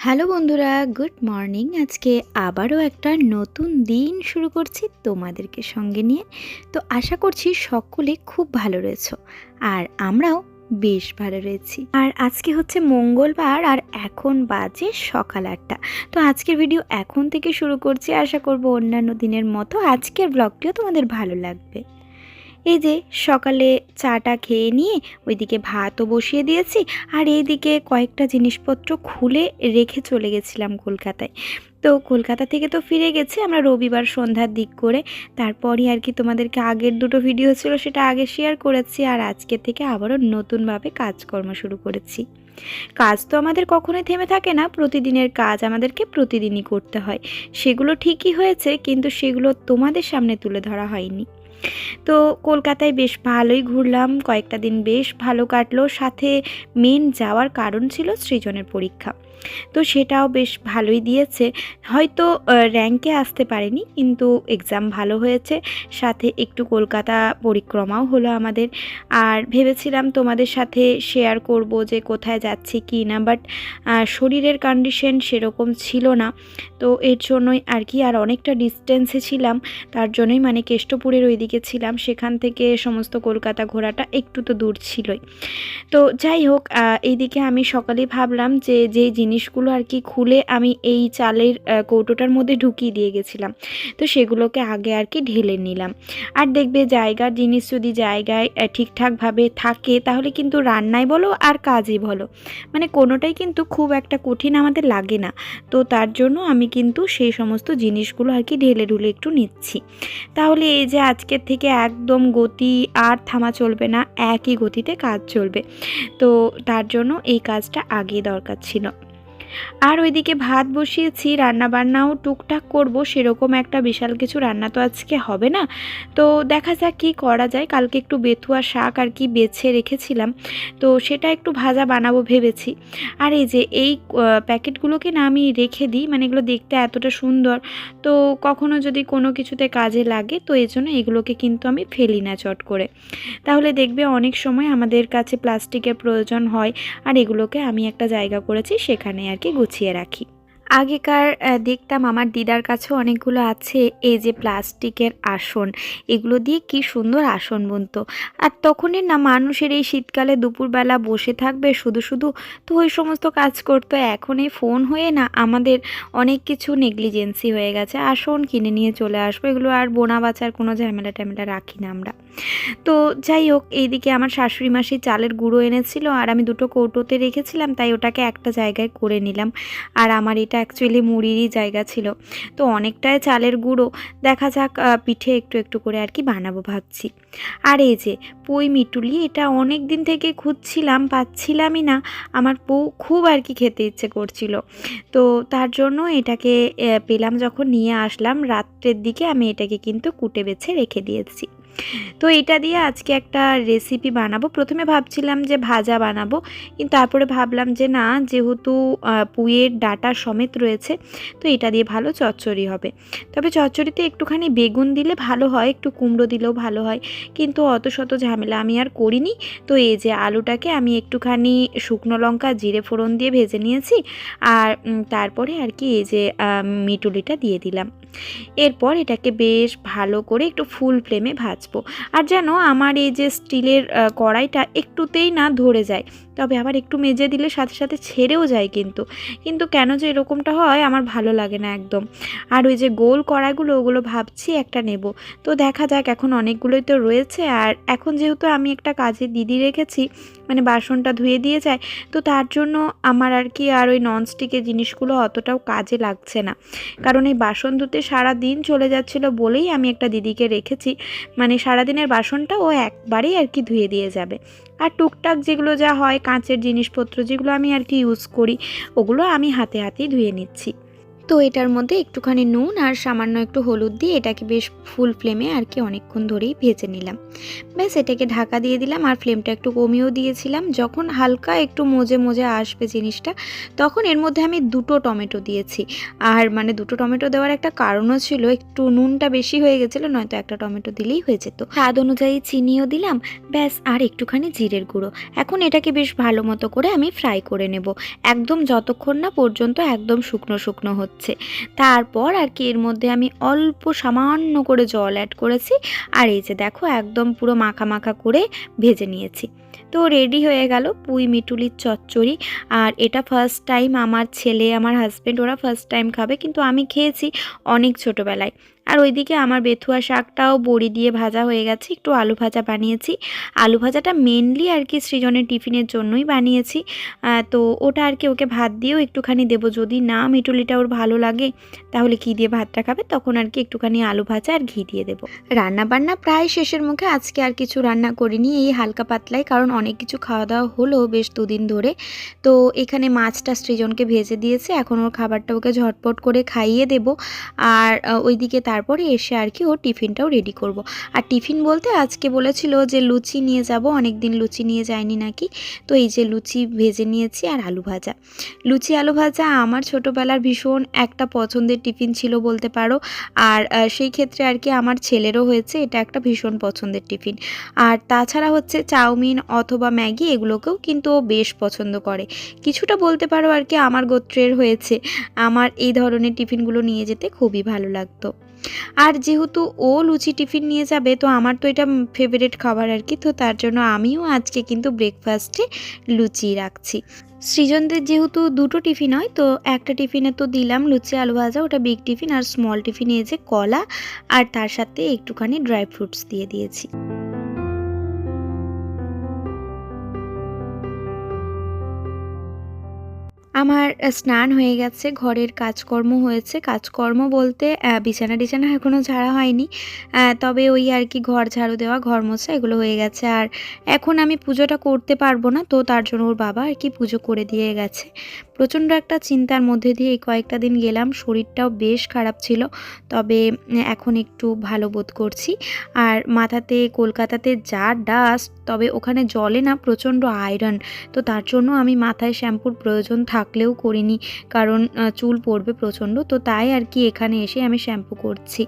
Hello বন্ধুরা, good morning. আজকে আবারও একটা নতুন দিন শুরু করছি তোমাদেরকে সঙ্গে নিয়ে। তো আশা করছি সকলে খুব ভালো রয়েছো আর আমরাও বেশ ভালো রয়েছি। আর আজকে হচ্ছে মঙ্গলবার আর এখন বাজে সকাল আটটা। তো আজকের ভিডিও এখন থেকে শুরু করছি। আশা করব অন্যান্য দিনের মতো আজকের ব্লগটিও তোমাদের ভালো লাগবে। এই যে সকালে চাটা খেয়ে নিয়ে ওইদিকে ভাতও বসিয়ে দিয়েছি আর এইদিকে কয়েকটা জিনিসপত্র খুলে রেখে চলে গেছিলাম কলকাতায়। তো কলকাতা থেকে তো ফিরে গেছি আমরা রবিবার সন্ধ্যার দিক করে। তারপরই আর কি তোমাদেরকে আগের দুটো ভিডিও ছিল সেটা আগে শেয়ার করেছি আর আজকে থেকে আবারও নতুনভাবে কাজকর্ম শুরু করেছি। কাজ তো আমাদের কখনোই থেমে থাকে না, প্রতিদিনের কাজ আমাদেরকে প্রতিদিনই করতে হয়। সেগুলো ঠিকই হয়েছে, কিন্তু সেগুলো তোমাদের সামনে তুলে ধরা হয়নি। তো কলকাতায় বেশ ভালোই ঘুরলাম, কয়েকটা দিন বেশ ভালো কাটলো, সাথে মেন যাওয়ার কারণ ছিল সৃজনের পরীক্ষা। তো সেটাও বেশ ভালোই দিয়েছে। হয়তো র্যাঙ্কে আসতে পারেনি, কিন্তু এক্সাম ভালো হয়েছে, সাথে একটু কলকাতা পরিক্রমাও হলো আমাদের। আর ভেবেছিলাম তোমাদের সাথে শেয়ার করব যে কোথায় যাচ্ছি কি না বাট শরীরের কন্ডিশন সেরকম ছিল না। তো এর জন্যই আর কি, আর অনেকটা ডিস্টেন্সে ছিলাম, তার জন্যই মানে কেষ্টপুরের ওইদিকে ছিলাম সেখান থেকে সমস্ত কলকাতা ঘোরাটা একটু তো দূর ছিলই। তো যাই হোক এইদিকে আমি সকালে ভাবলাম যে যেই জিনিসগুলো আর কি খুলে আমি এই চালের কৌটোটার মধ্যে ঢুকিয়ে দিয়ে গেছিলাম, তো সেগুলোকে আগে আর কি ঢেলে নিলাম। আর দেখবে জায়গার জিনিস যদি জায়গায় ঠিকঠাকভাবে থাকে, তাহলে কিন্তু রান্নায় বলো আর কাজই বলো। মানে কোনোটাই কিন্তু খুব একটা কঠিন আমাদের লাগে না। তো তার জন্য আমি কিন্তু সেই সমস্ত জিনিসগুলো আর কি ঢেলে ঢুলে একটু নিচ্ছি। তাহলে এই যে আজকের থেকে একদম গতি আর থামা চলবে না, একই গতিতে কাজ চলবে। তো তার জন্য এই কাজটা আগে দরকার ছিল। আর ওইদিকে ভাত বসিয়েছি রান্না বান্নাও টুকটাক করব, সেরকম একটা বিশাল কিছু রান্না তো আজকে হবে না। তো দেখা যাক কী করা যায়, কালকে একটু বেথুয়া শাক আর কি বেছে রেখেছিলাম, তো সেটা একটু ভাজা বানাবো ভেবেছি। আর এই যে এই প্যাকেটগুলোকে না আমি রেখে দিই মানে এগুলো দেখতে এতটা সুন্দর, তো কখনো যদি কোনো কিছুতে কাজে লাগে, তো এই জন্য এগুলোকে কিন্তু আমি ফেলি না চট করে। তাহলে দেখবে অনেক সময় আমাদের কাছে প্লাস্টিকের প্রয়োজন হয়, আর এগুলোকে আমি একটা জায়গা করেছি, সেখানে আর কি গুছিয়ে রাখি। আগেকার দেখতাম আমার দিদার কাছেও অনেকগুলো আছে, এই যে প্লাস্টিকের আসন। এগুলো দিয়ে কি সুন্দর আসন বুনতো। আর তখনই না মানুষের এই শীতকালে দুপুরবেলা বসে থাকবে, শুধু শুধু তো ওই সমস্ত কাজ করতো, এখন এই ফোন হয়ে না আমাদের অনেক কিছু নেগলিজেন্সি হয়ে গেছে। আসন কিনে নিয়ে চলে আসব, এগুলো আর বোনা বাচার কোনো ঝামেলা ট্যামেলা রাখি না আমরা। তো যাই হোক, এইদিকে আমার শাশুড়ি মাসি চালের গুঁড়ো এনেছিল আর আমি দুটো কৌটোতে রেখেছিলাম, তাই ওটাকে একটা জায়গায় করে নিলাম। আর আমার এটা অ্যাকচুয়ালি মুড়িরই জায়গা ছিল। তো অনেকটাই চালের গুঁড়ো, দেখা যাক পিঠে একটু একটু করে আর কি বানাবো ভাবছি। আর এই যে পই মিটুলি, এটা অনেক দিন থেকে খুঁজছিলাম, পাচ্ছিলামই না। আমার বউ খুব আর কি খেতে ইচ্ছে করছিল। তো তার জন্য এটাকে পেলাম যখন নিয়ে আসলাম, রাত্রের দিকে আমি এটাকে কিন্তু কুটে বেছে রেখে দিয়েছি। তো এটা দিয়ে আজকে একটা রেসিপি বানাবো। প্রথমে ভাবছিলাম যে ভাজা বানাবো, কিন্তু তারপরে ভাবলাম যে না, যেহেতু পুয়ের ডাটা সমেত রয়েছে, তো এটা দিয়ে ভালো চচ্চড়ি হবে। তবে চচ্চড়িতে একটুখানি বেগুন দিলে ভালো হয়, একটু কুমড়ো দিলেও ভালো হয়, কিন্তু অত শত ঝামেলা আমি আর করিনি। তো এই যে আলুটাকে আমি একটুখানি শুকনো লঙ্কা, জিরে ফোড়ন দিয়ে ভেজে নিয়েছি, আর তারপরে আর কি এই যে মিটুলিটা দিয়ে দিলাম। এরপর এটাকে বেশ ভালো করে একটু ফুল ফ্লেমে ভাজবো আর যেন আমার এই যে স্টিলের কড়াইটা একটুতেই না ধরে যায়। তবে আবার একটু মেজে দিলে সাথে সাথে ছেড়েও যায় কিন্তু। কিন্তু কেন যে এরকমটা হয় আমার ভালো লাগে না একদম। আর ওই যে গোল কড়াইগুলো, ওগুলো ভাবছি একটা নেব। তো দেখা যাক, এখন অনেকগুলোই তো রয়েছে। আর এখন যেহেতু আমি একটা কাজে দিদি রেখেছি মানে বাসনটা ধুয়ে দিয়ে যায়, তো তার জন্য আমার আর কি আর ওই ননস্টিকের জিনিসগুলো অতটাও কাজে লাগছে না। কারণ এই বাসন ধুতে সারা দিন চলে যাচ্ছিল বলেই আমি একটা দিদিকে রেখেছি। মানে সারাদিনের বাসনটা ও একবারেই আর কি ধুয়ে দিয়ে যাবে। আর টুকটাক যেগুলো যা হয় কাঁচের জিনিসপত্র যেগুলো আমি আর কি ইউজ করি, ওগুলো আমি হাতে হাতেই ধুয়ে নিচ্ছি। তো এটার মধ্যে একটুখানি নুন আর সামান্য একটু হলুদ দিয়ে এটাকে বেশ ফুল ফ্লেমে আর কি অনেকক্ষণ ধরেই ভেজে নিলাম। ব্যাস, এটাকে ঢাকা দিয়ে দিলাম আর ফ্লেমটা একটু কমিয়েও দিয়েছিলাম। যখন হালকা একটু মজে মজে আসবে জিনিসটা, তখন এর মধ্যে আমি দুটো টমেটো দিয়েছি। আর মানে দুটো টমেটো দেওয়ার একটা কারণও ছিল, একটু নুনটা বেশি হয়ে গেছিল, নয়তো একটা টমেটো দিলেই হয়ে যেত। স্বাদ অনুযায়ী চিনিও দিলাম, ব্যাস, আর একটুখানি জিরের গুঁড়ো। এখন এটাকে বেশ ভালো মতো করে আমি ফ্রাই করে নেব। একদম যতক্ষণ না পর্যন্ত একদম শুকনো শুকনো হচ্ছে। তারপর আর কি এর মধ্যে আমি অল্প সামান্য করে জল অ্যাড করেছি। আর এই যে দেখো একদম পুরো মাখা মাখা করে ভেজে নিয়েছি। তো রেডি হয়ে গেল পুঁই মিটুলির চচ্চড়ি। আর এটা ফার্স্ট টাইম আমার ছেলে, আমার হাজব্যান্ড ওরা ফার্স্ট টাইম খাবে, কিন্তু আমি খেয়েছি অনেক ছোটোবেলায়। আর ওইদিকে আমার বেথুয়া শাকটাও বড়ি দিয়ে ভাজা হয়ে গেছে, একটু আলু ভাজা বানিয়েছি। আলু ভাজাটা মেনলি আর কি সৃজনের টিফিনের জন্যই বানিয়েছি। তো ওটা আর কি ওকে ভাত দিয়েও একটুখানি দেবো। যদি না মিটুলিটা ওর ভালো লাগে, তাহলে কী দিয়ে ভাতটা খাবে? তখন আর কি একটুখানি আলু ভাজা আর ঘি দিয়ে দেবো। রান্না বান্না প্রায় শেষের মুখে, আজকে আর কিছু রান্না করিনি, এই হালকা পাতলাই, কারণ অনেক কিছু খাওয়া দাওয়া হলো বেশ দুদিন ধরে। তো এখানে মাছটা সৃজনকে ভেজে দিয়েছে। এখন ওর খাবারটা ওকে ঝটপট করে খাইয়ে দেব। আর ওইদিকে তারপরে এসে আর কি ওর টিফিনটাও রেডি করব। আর টিফিন বলতে আজকে বলেছিল যে লুচি নিয়ে যাব। অনেক দিন লুচি নিয়ে যায়নি নাকি। তো এই যে লুচি ভেজে নিয়েছি আর আলু ভাজা। লুচি, আলু ভাজা আমার ছোটোবেলার ভীষণ একটা পছন্দের টিফিন ছিল বলতে পারো। আর সেই ক্ষেত্রে আর কি আমার ছেলেরও হয়েছে। এটা একটা ভীষণ পছন্দের টিফিন। আর তাছাড়া হচ্ছে চাউমিন অথবা ম্যাগি এগুলোকেও কিন্তু ও বেশ পছন্দ করে। কিছুটা বলতে পারো আর কি আমার গোত্রের হয়েছে। আমার এই ধরনের টিফিনগুলো নিয়ে যেতে খুবই ভালো লাগতো। আর যেহেতু ও লুচি টিফিন নিয়ে যাবে, তো আমার তো এটা ফেভারিট খাবার আর কি, তো তার জন্য আমিও আজকে কিন্তু ব্রেকফাস্টে লুচি রাখছি। সৃজনদের যেহেতু দুটো টিফিন হয়, তো একটা টিফিনে তো দিলাম লুচি, আলু ভাজা, ওটা বিগ টিফিন আর স্মল টিফিনে যে কলা, আর তার সাথে একটুখানি ড্রাই ফ্রুটস দিয়ে দিয়েছি। আমার স্নান হয়ে গেছে, ঘরের কাজকর্ম হয়েছে। কাজকর্ম বলতে বিছানা টিছানা এখনও ঝাড়া হয়নি। তবে ওই আর কি ঘর ঝাড়ু দেওয়া, ঘর মোছা এগুলো হয়ে গেছে। আর এখন আমি পুজোটা করতে পারব না, তো তার জন্য ওর বাবা আর কি পুজো করে দিয়ে গেছে। প্রচণ্ড একটা চিন্তার মধ্যে দিয়ে এই কয়েকটা দিন গেলাম। শরীরটাও বেশ খারাপ ছিল, তবে এখন একটু ভালো বোধ করছি। আর মাথাতে, কলকাতাতে যা ডাস্ট তবে ওখানে জলে না প্রচণ্ড আয়রন তো তার জন্য আমি মাথায় শ্যাম্পুর প্রয়োজন থাকলেও করিনি, কারণ চুল পড়বে প্রচণ্ড, তো তাই আর কি এখানে এসে আমি শ্যাম্পু করছি।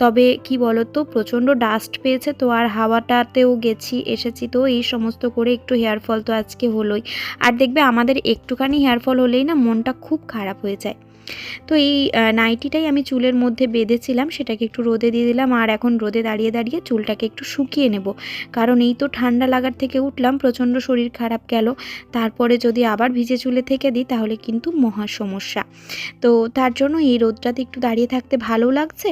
তবে কি বলতো, প্রচণ্ড ডাস্ট পেয়েছে, তো আর হাওয়াটাতেও গেছি, এসেছি তো এই সমস্ত করে একটু হেয়ার ফল তো আজকে হলোই। আর দেখবে আমাদের একটুখানি হেয়ার ফল হলেই না মনটা খুব খারাপ হয়ে যায়। তো এই নাইটিটাই আমি চুলের মধ্যে বেঁধেছিলাম, সেটাকে একটু রোদে দিয়ে দিলাম, আর এখন রোদে দাঁড়িয়ে দাঁড়িয়ে চুলটাকে একটু শুকিয়ে নেব। কারণ এই তো ঠান্ডা লাগার থেকে উঠলাম, প্রচণ্ড শরীর খারাপ গেল। তারপরে যদি আবার ভিজে চুলে থেকে দিই, তাহলে কিন্তু মহা সমস্যা। তো তার জন্য এই রোদটাতে একটু দাঁড়িয়ে থাকতে ভালো লাগছে,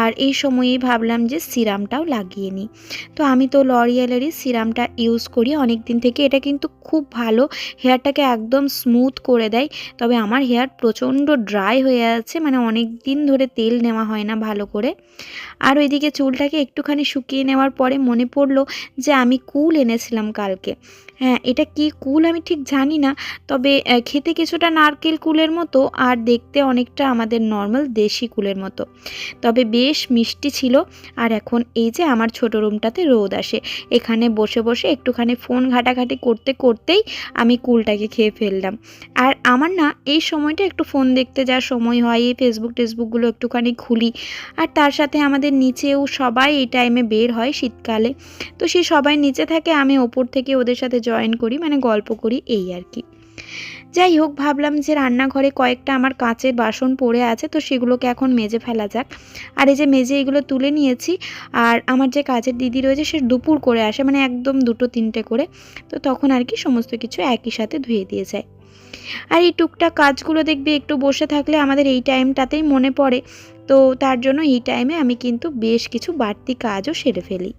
আর এই সময়েই ভাবলাম যে সিরামটাও লাগিয়ে নিই। তো আমি তো লরিয়ালেরই সিরামটা ইউজ করি অনেক দিন থেকে। এটা কিন্তু খুব ভালো, হেয়ারটাকে একদম স্মুথ করে দেয়। তবে আমার হেয়ার প্রচণ্ড ড্রাই হয়ে আছে মানে অনেক দিন ধরে তেল নেওয়া হয় না ভালো করে। আর ওইদিকে চুলটাকে একটুখানি শুকিয়ে নেওয়ার পরে মনে পড়ল যে আমি কুল এনেছিলাম কালকে। হ্যাঁ এটা কি কুল আমি ঠিক জানি না, তবে খেতে কিছুটা নারকেল কুলের মতো আর দেখতে অনেকটা আমাদের নর্মাল দেশি কুলের মতো। তবে বেশ মিষ্টি ছিল, আর এখন এই যে আমার ছোট রুমটাতে রোদ আসে, এখানে বসে বসে একটুখানি ফোন ঘাটাঘাটি করতে করতেই আমি কুলটাকে খেয়ে ফেললাম। আর আমার না, এই সময়টা একটু ফোন দেখতে যা সময় হয়, এই ফেসবুক টেসবুকগুলো একটুখানি খুলি। আর তার সাথে আমাদের নিচেও সবাই এই টাইমে বের হয় শীতকালে। তো সে সবাই নিচে থাকে, আমি ওপর থেকে ওদের সাথে জয়েন করি মানে গল্প করি এই আর কি। যাই হোক, ভাবলাম যে রান্নাঘরে কয়েকটা আমার কাঁচের বাসন পড়ে আছে, তো সেগুলোকে এখন মেজে ফেলা যাক। আর এই যে মেজে এগুলো তুলে নিয়েছি, আর আমার যে কাজের দিদি রয়েছে, সে দুপুর করে আসে মানে একদম দুটো তিনটে করে, তো তখন আর কি সমস্ত কিছু একই সাথে ধুয়ে দিয়ে যায়। আর এই টুকটাক কাজগুলো দেখবে, একটু বসে থাকলে আমাদের এই টাইমটাতেই মনে পড়ে, তো তার জন্য এই টাইমে আমি কিন্তু বেশ কিছু বাড়তি কাজও সেরে ফেলি।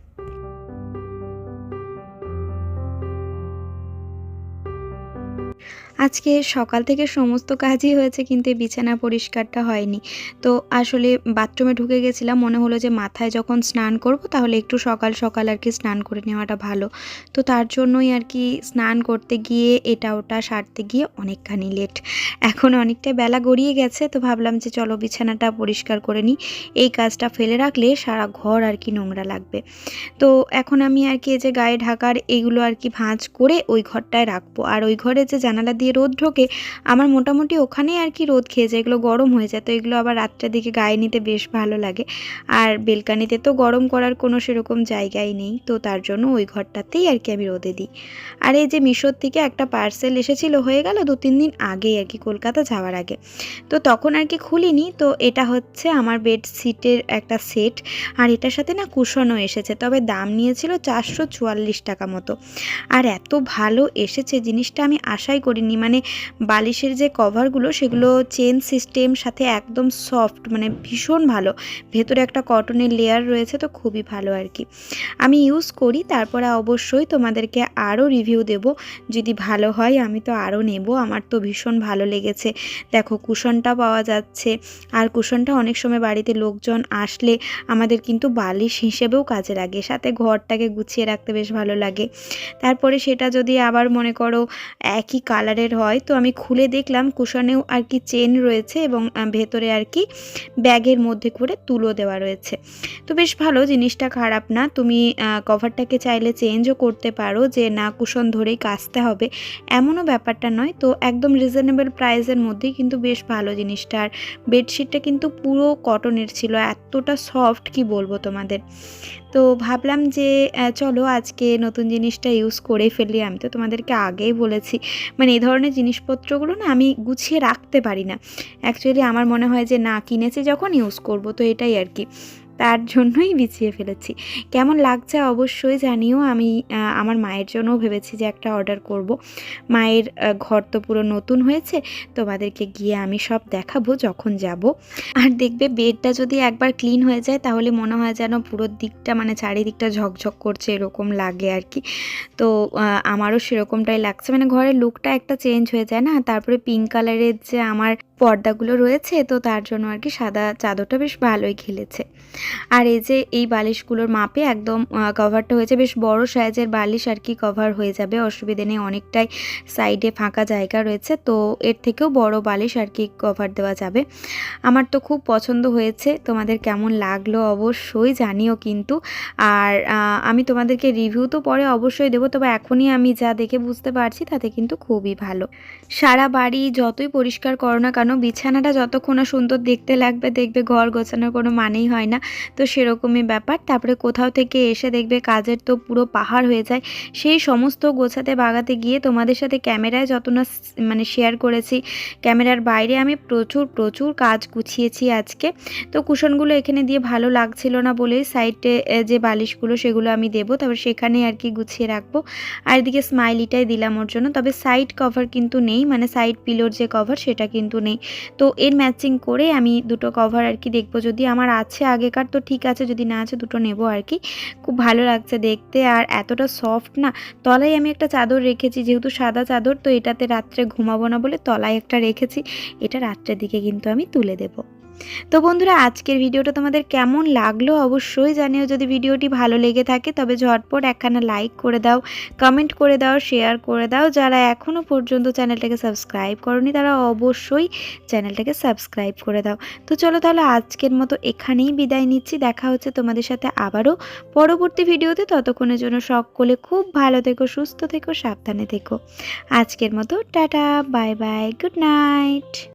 আজকে সকাল থেকে সমস্ত কাজই হয়েছে, কিন্তু বিছানা পরিষ্কারটা হয়নি। তো আসলে বাথরুমে ঢুকে গেছিলাম, মনে হলো যে মাথায় যখন স্নান করব, তাহলে একটু সকাল সকাল আর কি স্নান করে নেওয়াটা ভালো। তো তার জন্যই আর কি স্নান করতে গিয়ে, এটা ওটা সারতে গিয়ে অনেকখানি লেট এখন অনেকটা বেলা গড়িয়ে গেছে, তো ভাবলাম যে চলো বিছানাটা পরিষ্কার করে নিই। এই কাজটা ফেলে রাখলে সারা ঘর আর কি নোংরা লাগবে। তো এখন আমি আর কি যে গায়ে ঢাকার এইগুলো আর কি ভাঁজ করে ওই ঘরটায় রাখব। আর ওই ঘরে যে জানালা দিয়ে রোদ ঢোকে, আমার মোটামুটি ওখানেই আর কি রোদ খেয়ে যায়। এগুলো গরম হয়ে যায়, তো এগুলো আবার রাত্রের দিকে গায়ে নিতে বেশ ভালো লাগে। আর বেলকানিতে তো গরম করার কোনো সেরকম জায়গাই নেই, তো তার জন্য ওই ঘরটাতেই আর কি আমি রোদে দিই। আর এই যে মিশোর থেকে একটা পার্সেল এসেছিল, হয়ে গেল দু তিন দিন আগেই আর কি কলকাতা যাওয়ার আগে। তো তখন আর কি খুলিনি, তো এটা হচ্ছে আমার বেডশিটের একটা সেট, আর এটার সাথে না কুশনও এসেছে, তবে দাম নিয়েছিল চারশো চুয়াল্লিশ টাকা মতো। আর এত ভালো এসেছে জিনিসটা আমি আশাই করিনি। মানে বালিশের যে কভারগুলো সেগুলো চেন সিস্টেম সাথে একদম সফট মানে ভীষণ ভালো। ভেতরে একটা কটনের লেয়ার রয়েছে, তো খুবই ভালো আর কি। আমি ইউজ করি, তারপরে অবশ্যই তোমাদেরকে আরও রিভিউ দেব। যদি ভালো হয়, আমি তো আরও নেব। আমার তো ভীষণ ভালো লেগেছে। দেখো, কুশনটা পাওয়া যাচ্ছে। আর কুশনটা অনেক সময় বাড়িতে লোকজন আসলে আমাদের কিন্তু বালিশ হিসেবেও কাজে লাগে। সাথে ঘরটাকে গুছিয়ে রাখতে বেশ ভালো লাগে। তারপরে সেটা যদি আবার মনে করো একই কালারের হয়, তো আমি খুলে দেখলাম কুশনেও আর কি চেন রয়েছে এবং ভেতরে আর কি ব্যাগের মধ্যে করে তুলো দেওয়া রয়েছে। তো বেশ ভালো, জিনিসটা খারাপ না। তুমি কভারটাকে চাইলে চেঞ্জও করতে পারো যে না, কুশন ধরেই কাচতে হবে। এমনও ব্যাপারটা নয়। তো একদম রিজনেবল প্রাইসের মধ্যেই কিন্তু বেশ ভালো জিনিসটা। আর বেডশিটটা কিন্তু পুরো কটনের ছিল। এতটা সফট কি বলব তোমাদের? তো ভাবলাম যে চলো আজকে নতুন জিনিসটা ইউজ করে ফেলি। আমি তো তোমাদেরকে আগেই বলেছি মানে এই ধরনের জিনিসপত্রগুলো না আমি গুছিয়ে রাখতে পারি না। অ্যাকচুয়ালি আমার মনে হয় যে না, কিনেছি যখন ইউজ করব, তো এটাই আর কি। তার জন্যই বিছিয়ে ফেলেছি। কেমন লাগছে অবশ্যই জানিও। আমি আমার মায়ের জন্যও ভেবেছি যে একটা অর্ডার করব। মায়ের ঘর তো পুরো নতুন হয়েছে। তোমাদেরকে গিয়ে আমি সব দেখাবো যখন যাব। আর দেখবে বেডটা যদি একবার ক্লিন হয়ে যায়, তাহলে মনে হয় যেন পুরো দিকটা মানে চারিদিকটা ঝকঝক করছে, এরকম লাগে আর কি। তো আমারও সেরকমটাই লাগছে। মানে ঘরের লুকটা একটা চেঞ্জ হয়ে যায় না? তারপরে পিঙ্ক কালারের যে আমার পর্দাগুলো রয়েছে, তো তার জন্য আর কি সাদা চাদরটা বেশ ভালোই খেলেছে। আর এই যে এই বালিশগুলোর মাপে একদম কভারটা হয়েছে বেশ বড় সাইজের বালিশ আর কি কভার হয়ে যাবে। অসুবিধে নেই, অনেকটাই সাইডে ফাঁকা জায়গা রয়েছে, তো এর থেকেও বড় বালিশ আর কি কভার দেওয়া যাবে। আমার তো খুব পছন্দ হয়েছে, তোমাদের কেমন লাগল অবশ্যই জানিও কিন্তু। আর আমি তোমাদেরকে রিভিউ তো পরে অবশ্যই দেবো, তবে এখনই আমি যা দেখে বুঝতে পারছি তাতে কিন্তু খুবই ভালো। সারা বাড়ি যতই পরিষ্কার করো না কেন বিছানাটা যতক্ষণ না সুন্দর দেখতে লাগবে, দেখবে ঘর গোছানোর কোনো মানেই হয় না। তো সেরকমই ব্যাপার। তারপরে কোথাও থেকে এসে দেখবে কাজের তো পুরো পাহাড় হয়ে যায়। সেই সমস্ত গোছাতে বাগাতে গিয়ে তোমাদের সাথে ক্যামেরায় যত না মানে শেয়ার করেছি, ক্যামেরার বাইরে আমি প্রচুর প্রচুর কাজ গুছিয়েছি আজকে। তো কুশনগুলো এখানে দিয়ে ভালো লাগছিল না বলেই সাইডে যে বালিশগুলো সেগুলো আমি দেবো। তারপর সেখানে আর কি গুছিয়ে রাখব। আর এদিকে স্মাইলিটাই দিলাম ওর জন্য। তবে সাইড কভার কিন্তু নেই মানে সাইড পিলোর যে কভার সেটা কিন্তু নেই। তো এর ম্যাচিং করে আমি দুটো কভার আর কি দেখব। যদি আমার আছে আগেকার, তো ঠিক আছে, যদি না আছে দুটো নেব আর কি। খুব ভালো লাগছে দেখতে। আর এতটা সফট না, তলায় আমি একটা চাদর রেখেছি, যেহেতু সাদা চাদর, তো এটাতে রাত্রে ঘুমাবো না বলে তলায় একটা রেখেছি। এটা রাত্রের দিকে কিন্তু আমি তুলে দেবো। তো বন্ধুরা, আজকের ভিডিওটা তোমাদের কেমন লাগল অবশ্যই জানিও। যদি ভিডিওটি ভালো লেগে থাকে, তবে ঝটপট একখানা লাইক করে দাও কমেন্ট করে দাও শেয়ার করে দাও। যারা এখনও পর্যন্ত চ্যানেলটাকে সাবস্ক্রাইব করনি, তারা অবশ্যই চ্যানেলটাকে সাবস্ক্রাইব করে দাও। তো চলো তাহলে আজকের মতো এখানেই বিদায় নিচ্ছি। দেখা হচ্ছে তোমাদের সাথে আবারও পরবর্তী ভিডিওতে। ততক্ষণের জন্য সকলে খুব ভালো থেকো, সুস্থ থেকো, সাবধানে থেকো। আজকের মতো tata bye bye good night